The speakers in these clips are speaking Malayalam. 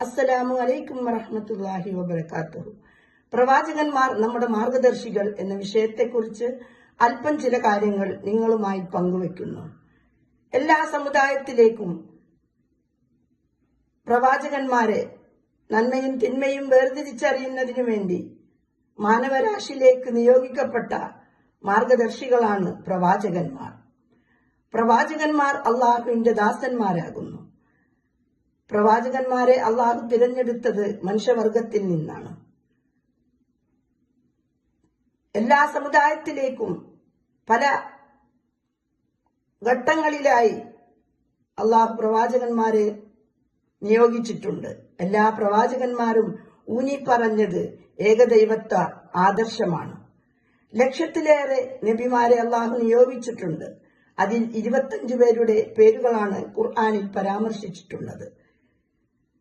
അസ്സലാമു അലൈക്കും വറഹമത്തല്ലാഹി വബറകാതുഹു പ്രവാചകന്മാർ നമ്മുടെ മാർഗദർശികൾ എന്ന വിഷയത്തെക്കുറിച്ച് അല്പം ചില കാര്യങ്ങൾ നിങ്ങളുമായി പങ്കുവെക്കുന്നു. എല്ലാ സമുദായത്തിലേക്കും പ്രവാചകന്മാരെ നന്മയും തിന്മയും വേർതിരിച്ചറിയുന്നതിനു വേണ്ടി മാനവരാശിയിലേക്ക് നിയോഗിക്കപ്പെട്ട മാർഗദർശികളാണ് പ്രവാചകന്മാർ. പ്രവാചകന്മാർ അള്ളാഹുവിന്റെ ദാസന്മാരാകുന്നു. പ്രവാചകന്മാരെ അള്ളാഹു തിരഞ്ഞെടുത്തത് മനുഷ്യവർഗത്തിൽ നിന്നാണ്. എല്ലാ സമുദായത്തിലേക്കും പല ഘട്ടങ്ങളിലായി അള്ളാഹു പ്രവാചകന്മാരെ നിയോഗിച്ചിട്ടുണ്ട്. എല്ലാ പ്രവാചകന്മാരും ഊന്നിപ്പറഞ്ഞത് ഏകദൈവത്വ ആദർശമാണ്. ലക്ഷത്തിലേറെ നബിമാരെ അള്ളാഹു നിയോഗിച്ചിട്ടുണ്ട്. അതിൽ ഇരുപത്തഞ്ചു പേരുടെ പേരുകളാണ് ഖുർആാനിൽ പരാമർശിച്ചിട്ടുള്ളത്.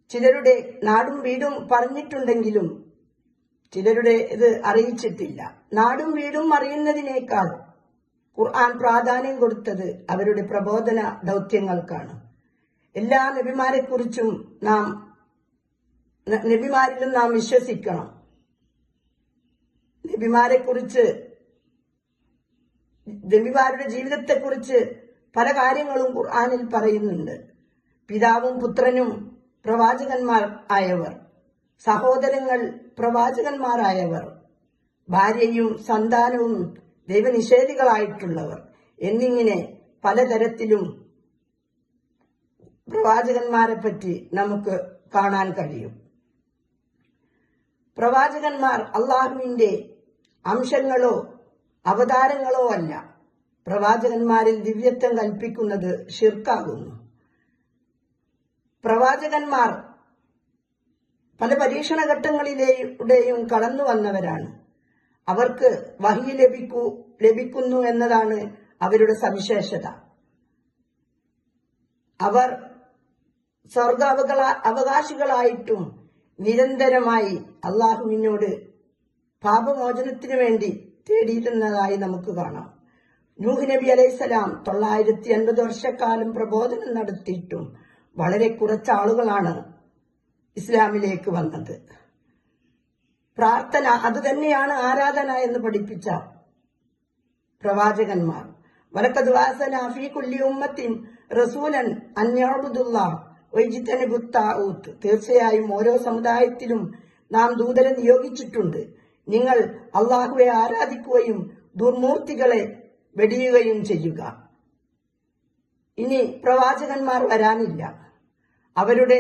ചിലരുടെ നാടും വീടും പറഞ്ഞിട്ടുണ്ടെങ്കിലും ചിലരുടെ ഇത് അറിയിച്ചിട്ടില്ല. നാടും വീടും അറിയുന്നതിനേക്കാൾ ഖുർആൻ പ്രാധാന്യം കൊടുത്തത് അവരുടെ പ്രബോധന ദൗത്യങ്ങൾക്കാണ്. എല്ലാ നബിമാരെക്കുറിച്ചും നാം നബിമാരിലും നാം വിശ്വസിക്കണം. നബിമാരെക്കുറിച്ച് നബിമാരുടെ ജീവിതത്തെക്കുറിച്ച് പല കാര്യങ്ങളും ഖുർആാനിൽ പറയുന്നുണ്ട്. പിതാവും പുത്രനും പ്രവാചകന്മാർ ആയവർ സഹോദരങ്ങൾ പ്രവാചകന്മാരായവർ ഭാര്യയും സന്താനവും ദൈവനിഷേധികളായിട്ടുള്ളവർ എന്നിങ്ങനെ പലതരത്തിലും പ്രവാചകന്മാരെ പറ്റി നമുക്ക് കാണാൻ കഴിയും. പ്രവാചകന്മാർ അള്ളാഹുവിന്റെ അംശങ്ങളോ അവതാരങ്ങളോ അല്ല. പ്രവാചകന്മാരിൽ ദിവ്യത്വം കൽപ്പിക്കുന്നത് ഷിർക്കാകുന്നു പ്രവാചകന്മാർ പല പരീക്ഷണ ഘട്ടങ്ങളിലെയും കടന്നു വന്നവരാണ്. അവർക്ക് വഹി ലഭിക്കൂ ലഭിക്കുന്നു എന്നതാണ് അവരുടെ സവിശേഷത. അവർ സ്വർഗ അവകള- അവകാശികളായിട്ടും നിരന്തരമായി അള്ളാഹുവിനോട് പാപമോചനത്തിനു വേണ്ടി തേടിയിരുന്നതായി നമുക്ക് കാണാം. നൂഹ് നബി അലൈഹിസ്സലാം തൊള്ളായിരത്തി അൻപത് വർഷക്കാലം പ്രബോധനം നടത്തിയിട്ടും വളരെ കുറച്ച് ആളുകളാണ് ഇസ്ലാമിലേക്ക് വന്നത്. പ്രാർത്ഥന അത് തന്നെയാണ് ആരാധന എന്ന് പഠിപ്പിച്ച പ്രവാചകന്മാർ. വലക്കത് വാസന ഉമ്മത്തിൻ റസൂലൻ അന്യാബുദുള്ള വൈജിത്തനബുത്താഊത്ത്. തീർച്ചയായും ഓരോ സമുദായത്തിലും നാം ദൂതരെ നിയോഗിച്ചിട്ടുണ്ട്. നിങ്ങൾ അള്ളാഹുവെ ആരാധിക്കുകയും ദുർമൂർത്തികളെ വെടിയുകയും ചെയ്യുക. ഇനി പ്രവാചകന്മാർ വരാനില്ല. അവരുടെ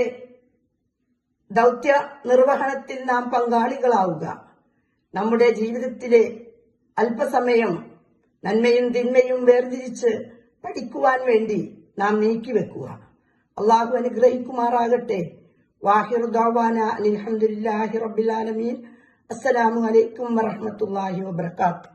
ദൗത്യ നിർവഹണത്തിൽ നാം പങ്കാളികളാവുക. നമ്മുടെ ജീവിതത്തിലെ അല്പസമയം നന്മയും തിന്മയും വേർതിരിച്ച് പഠിക്കുവാൻ വേണ്ടി നാം നീക്കിവെക്കുക അള്ളാഹു അനുഗ്രഹിക്കുമാറാകട്ടെ. വാഹിർ ദാവാന അലഹമുല്ലാഹി റബ്ബിലാലമീൻ അസ്സലാമു അലൈക്കും വറഹമത്തല്ലാഹി വബർക്കാത്തു